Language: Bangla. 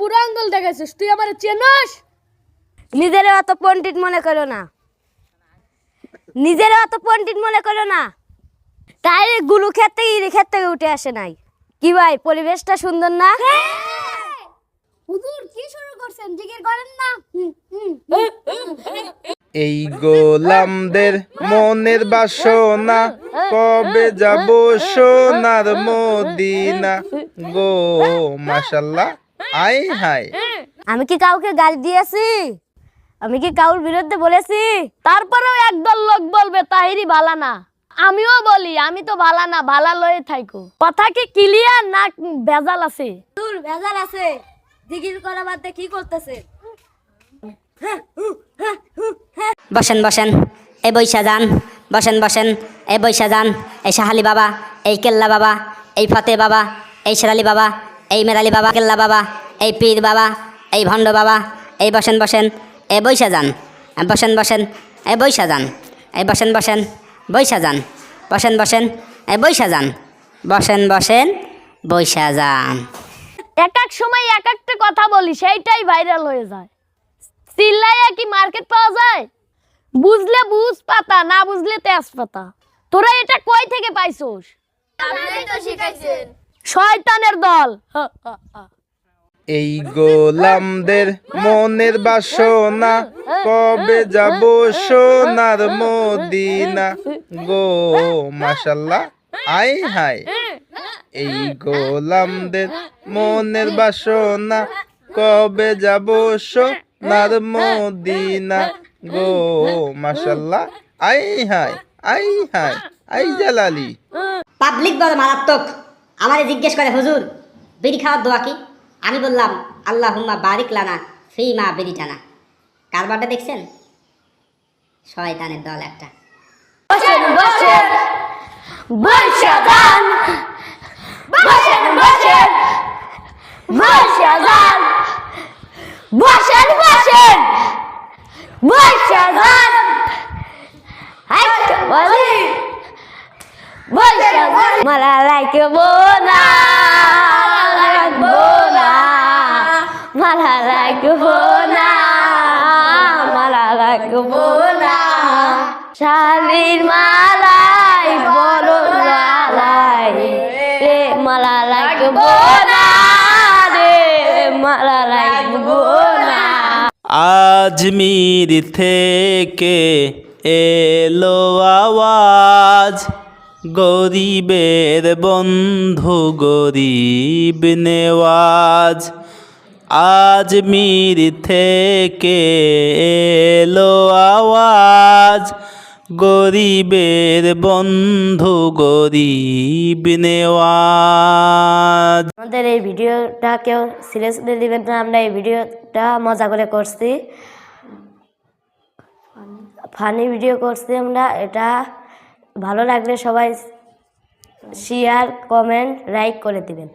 বুড়ো আঙ্গুল দেখাইছিস তুই আমার চেনস? নিজের অত পণ্ডিত মনে করো না। নিজের অত পণ্ডিত মনে করো না। তাই গুলু ক্ষেত থেকে ইরি ক্ষেত থেকে উঠে আসে নাই। কি ভাই পরিবেশটা সুন্দর না? হুজুর কি শুরু করছেন? জিকির করেন না? এই গোলামদের মনের বাসনা কবে যাব সোনার মদিনা? গো মাশাল্লাহ। আই হাই আমি কি কাউকে গালি দিয়েছি? আমি কি কাউর বিরুদ্ধে বলেছি? তারপরেও একদল লোক বলবে তাহিরি ভালা না। আমিও বলি আমি তো ভালা না ভালা লয়ে থাইকো। কথা কি ক্লিয়ার না ভেজাল আছে? দূর ভেজাল আছে। জিকির করা বাদ কি করতেছে? বসেন বসেন এই বৈশা যান। বসেন বসেন এই বৈশা যান। এই শাহালি বাবা এই কেল্লা বাবা এই ফতে বাবা এই শেরালি বাবা এই মেরালি বাবা কেল্লা বাবা। এই পীর বাবা এই ভণ্ড বাবা এই বসেন বসেন এ বৈশা যান। বসেন বসেন এ বৈশা যান। এই বসেন বসেন বৈশা যান। বসেন বসেন এ বৈশা যান। বসেন বসেন বৈশা যান। এক এক সময় এক একটা কথা বলি সেইটাই ভাইরাল হয়ে যায়। চিল্লাইয়া কি মার্কেট পাওয়া যায়? বুঝলে বুঝ পাতা না বুঝলে তেজ পাতা তোরা এটা কই থেকে পাইছোস? শয়তানের দল হা, হা, হা। এই গোলামদের মনের বাসনা কবে যাব সোনার মদিনা? গো মাশাল্লাহ আই হাই এই গোলামদের মনের বাসনা কবে যাব সোনার মদিনা? গো মাশাল্লাহ আই হাই আই হাই আই জালালি। পাবলিক বড় মারাত্মক। আমারে জিজ্ঞেস করে, হুজুর, বিড়ি খাওয়ার দোয়া কি? আমি বললাম আল্লাহ হুম্মা বারিক লানা ফি মা বিড়ি টানা কারবারটা দেখছেন? শয়তানের দল একটা। বসেন বসেন বসেন বসেন বসেন বসেন মালা লাগবো না লাগবো না মালা লাগবো না মালা লাগবো না। শালির মালাই বড় মালাই রে মালা লাগবো না, রে মালা লাগবো না আজমির থেকে এলো আওয়াজ, গরিবের বন্ধু গরিব নেওয়াজ। আজমির থেকে এলো আওয়াজ। গরিবের বন্ধু, গরিব নেওয়াজ। আমাদের এই ভিডিওটা কেউ সিরিয়াসলি নেবেন না, আমরা এই ভিডিওটা মজা করে করছি। ফানি ভিডিও করছি আমরা, এটা ভালো লাগলে সবাই শেয়ার কমেন্ট লাইক করে দিবেন।